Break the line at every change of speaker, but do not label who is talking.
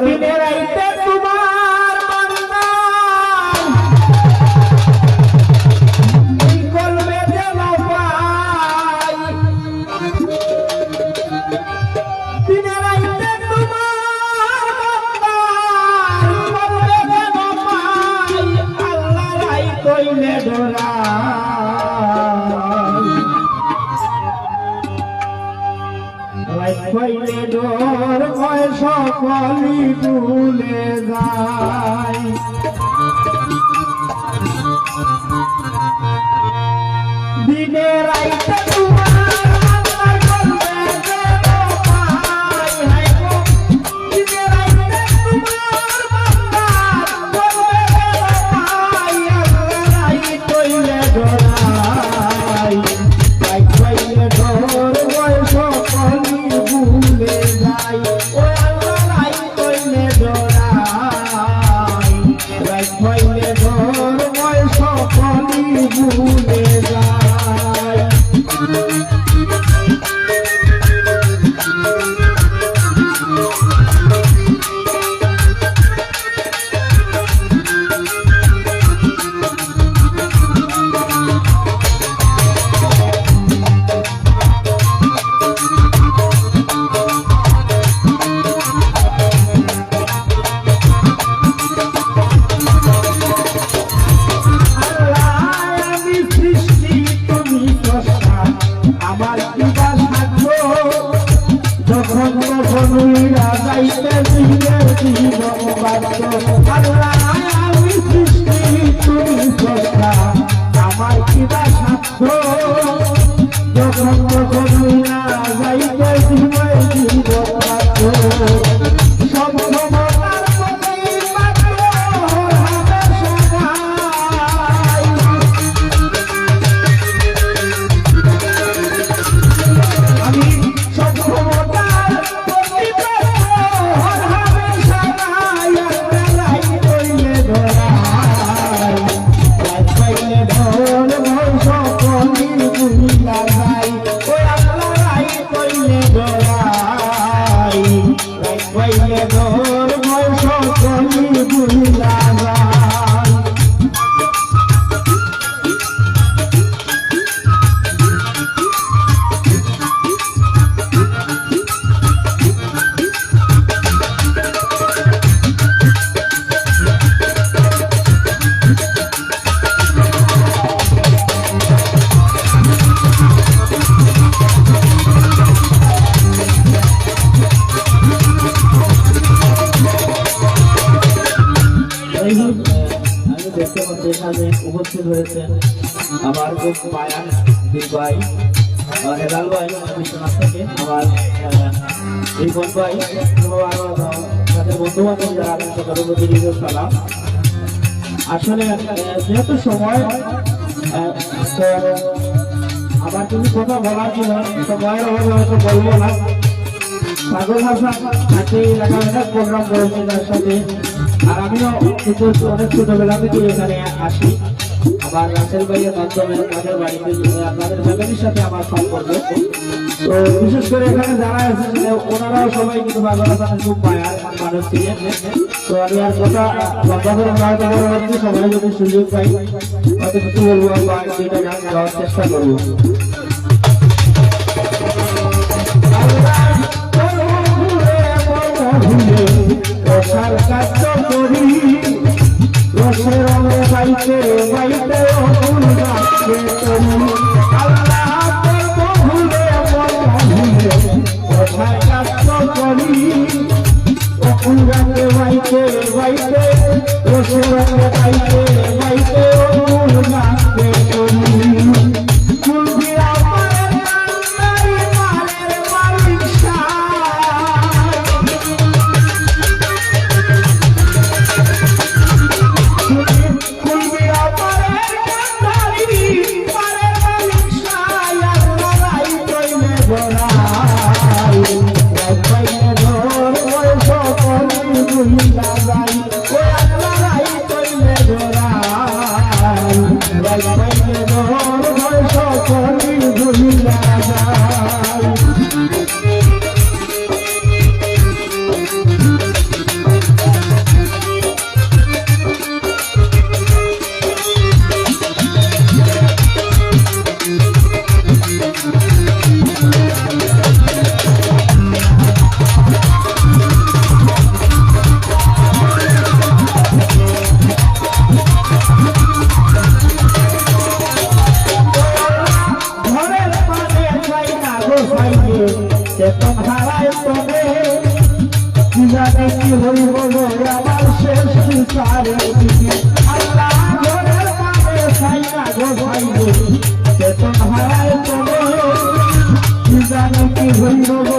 দিনে কইলে ডোর ভয় সকলি ভুলে যায়। দিনে রাইতে তোমার যাইতে দিনের জীবন বাধ্য আল্লাহ আমি সৃষ্টি তুমি স্রষ্টা আমার কিবা সাধ্য যখন তখন উইরা যাইতে দিনের
পাচ্ছি, এখানে উপস্থিত হয়েছেন আমার খুব মায়ার দুই ভাই হেলাল ভাই বিশ্বনাথ থেকে, আমার বোন ভাই তাদের বন্ধু বান্ধব যারা আছেন তাদের প্রতি সালাম। আসলে যেহেতু সময় আমার কিছু কথা বলার ছিল সময়ের অভাবে হয়তো বলব না। পাগল হাসান তাকে অনেক প্রোগ্রাম করেছি তার সাথে। আর আমিও কিন্তু অনেক ছোটবেলা থেকে এখানে আসি। আবার রাসেল ভাইয়ের মাধ্যমে তাদের বাড়িতে আপনাদের ফ্যামিলির সাথে আমার সম্পর্ক। তো বিশেষ করে এখানে যারা এসেছেন ওনারাও সবাই কিন্তু হাসানের খুব মায়ার মানুষ ছিলেন। তো আমি আর কথা লম্বা করে না সময় যদি সুযোগ পাই, হয়তো কিছু বলব বা দুইটা গান গাওয়ার চেষ্টা করব।
রসার কাজ করি। রসের রঙে বাইতে বাইতে সকলি ভুলিয়া সাইবে চেতন হারায় তবে কি জানে কি হইব আমার শেষ বিচারে আল্লাহ ঘরের পাবে সাইনা গো সাইবে চেতন হারায় তবে কি জানে কি হইব